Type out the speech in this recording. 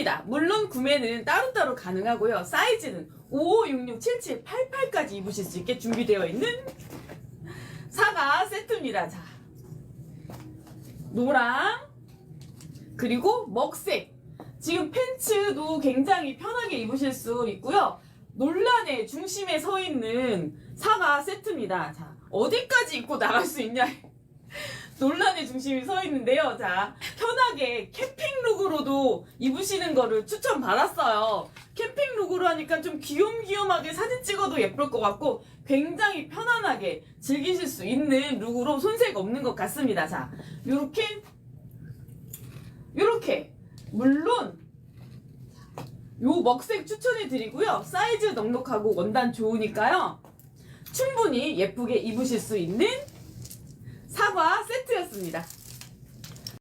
있습니다. 물론 구매는 따로따로 가능하고요. 사이즈는 55, 66, 77, 88까지 입으실 수 있게 준비되어 있는 사과 세트입니다. 자, 노랑 그리고 먹색 지금 팬츠도 굉장히 편하게 입으실 수 있고요. 논란의 중심에 서 있는 사과 세트입니다. 자, 어디까지 입고 나갈 수 있냐? 논란의 중심이 서 있는데요. 자, 편하게 캠핑 입으시는 거를 추천받았어요. 캠핑 룩으로 하니까 좀 귀염귀염하게 사진 찍어도 예쁠 것 같고 굉장히 편안하게 즐기실 수 있는 룩으로 손색 없는 것 같습니다. 자, 요렇게 요렇게 물론 요 먹색 추천해 드리고요. 사이즈 넉넉하고 원단 좋으니까요. 충분히 예쁘게 입으실 수 있는 사과 세트였습니다.